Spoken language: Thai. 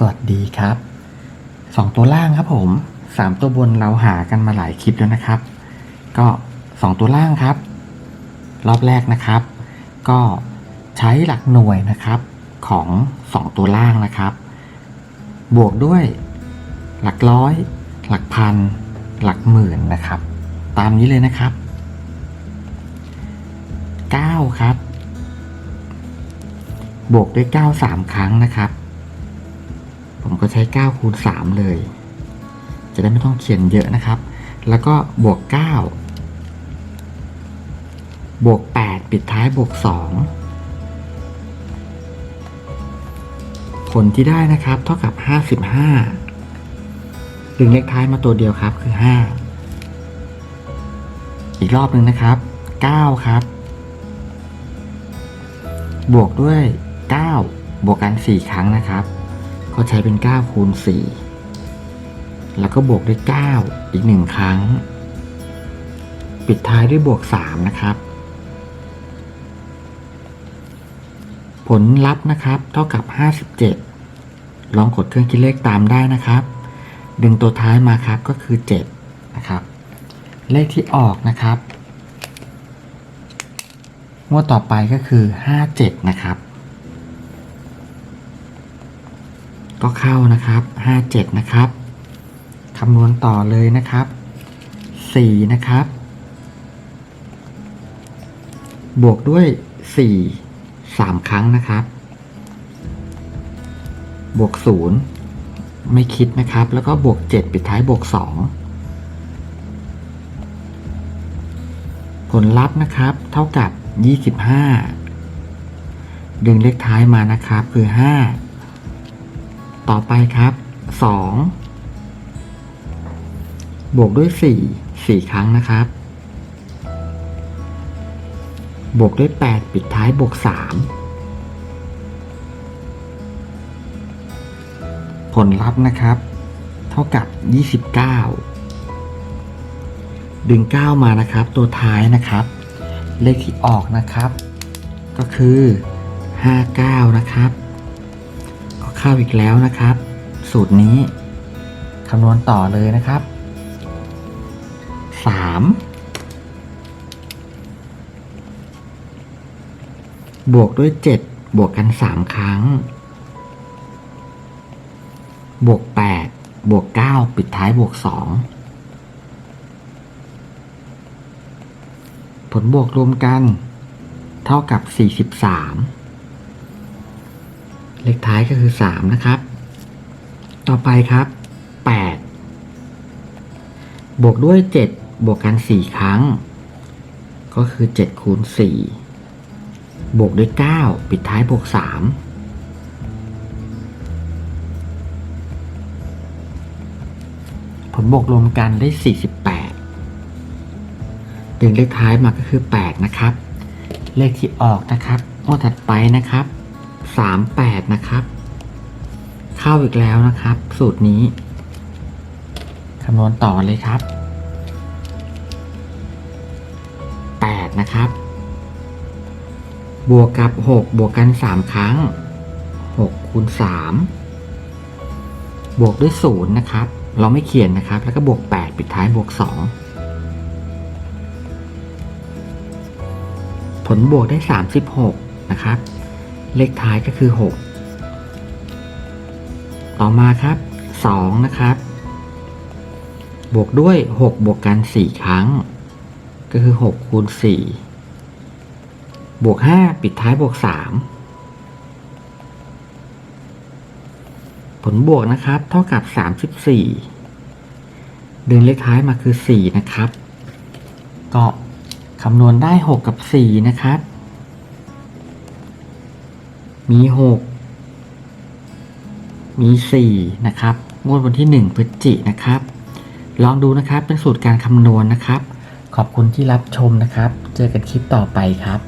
สวัสดีครับสองตัวล่างครับผมสามตัวบนเราหากันมาหลายคลิปแล้วนะครับ ก็สองตัวล่างครับ รอบแรกนะครับ ก็ใช้หลักหน่วยนะครับของสองตัวล่างนะครับ บวกด้วยหลักร้อย หลักพัน หลักหมื่นนะครับ ตามนี้เลยนะครับ 9 ครับ บวกด้วย 9 3 ครั้งนะครับ ผมก็ใช้9คูณ3เลย จะได้ไม่ต้องเขียนเยอะนะครับ แล้วก็บวก 9 บวก 8 ปิดท้ายบวก 2 ผลที่ได้นะครับเท่ากับ 55ดึงเลขท้ายมาตัวเดียวครับคือ 5 อีกรอบหนึ่งนะครับ 9 ครับ บวกด้วย 9 บวกกัน 4 ครั้งนะครับ ก็ใช้เป็น 9 คูณ 4 แล้วก็บวกด้วย 9 อีก 1 ครั้ง ปิดท้ายด้วยบวก 3 นะครับ ผลลัพธ์นะครับเท่ากับ 57 ลองกดเครื่องคิดเลขตามได้นะครับ ดึงตัวท้ายมาครับก็คือ 7 นะครับ เลขที่ออกนะครับงวดต่อไปก็คือ 57 นะครับ ก็เข้านะครับ 57 นะครับคำนวณต่อเลยนะครับ 4 นะครับ บวกด้วย 4 3 ครั้งนะครับ บวก 0 ไม่คิดนะครับ แล้วก็บวก 7 ปิดท้ายบวก 2 ผลลัพธ์นะครับ เท่ากับ 25 ดึงเลขท้ายมานะครับคือ 5 ต่อไปครับ 2 บวกด้วย 4 4 ครั้งนะครับ บวกด้วย 8 ปิดท้ายบวก 3 ผลลัพธ์นะครับ เท่ากับ 29 ดึง 9 มานะครับ ตัวท้ายนะครับ เลขที่ออกนะครับ ก็คือ 59 นะครับ ข้าอีกแล้วนะครับ สูตรนี้คำนวณต่อเลยนะครับ 3 บวกด้วย 7 บวกกัน 3 ครั้ง บวก 8 บวก 9 ปิดท้ายบวก 2 ผลบวกรวมกัน เท่ากับ 43 เลขท้ายก็คือ 3 นะครับ ต่อไปครับ 8 บวกด้วย 7 บวกกัน 4 ครั้ง ก็คือ7คูณ4บวกด้วย 9 ปิดท้ายบวก 3ผลบวกรวมกันได้ 48ดึงเลขท้ายมาก็คือ 8 นะครับ เลขที่ออกนะครับงวดถัดไปนะครับ 38 นะครับ เข้าอีกแล้วนะครับ สูตรนี้คำนวณต่อเลยครับ 8 นะครับ บวกกับ 6 บวกกัน 3 ครั้ง 6 คูณ 3 บวกด้วย 0 นะครับ เราไม่เขียนนะครับ แล้วก็บวก 8 ปิดท้ายบวก 2ผลบวกได้ 36 นะครับ เลขท้ายก็คือ 6 ต่อมาครับ 2 นะครับ บวกด้วย 6 บวกกัน 4 ครั้ง ก็คือ 6 คูณ 4 บวก 5 ปิดท้ายบวก 3 ผลบวกนะครับ เท่ากับ 34ดึงเลขท้ายมาคือ 4 นะครับ ก็คำนวณได้ 6 กับ 4 นะครับ มี6มี4นะครับ งวดวันที่1พฤศจินะครับ ลองดูนะครับเป็นสูตรการคำนวณนะครับ ขอบคุณที่รับชมนะครับ เจอกันคลิปต่อไปครับ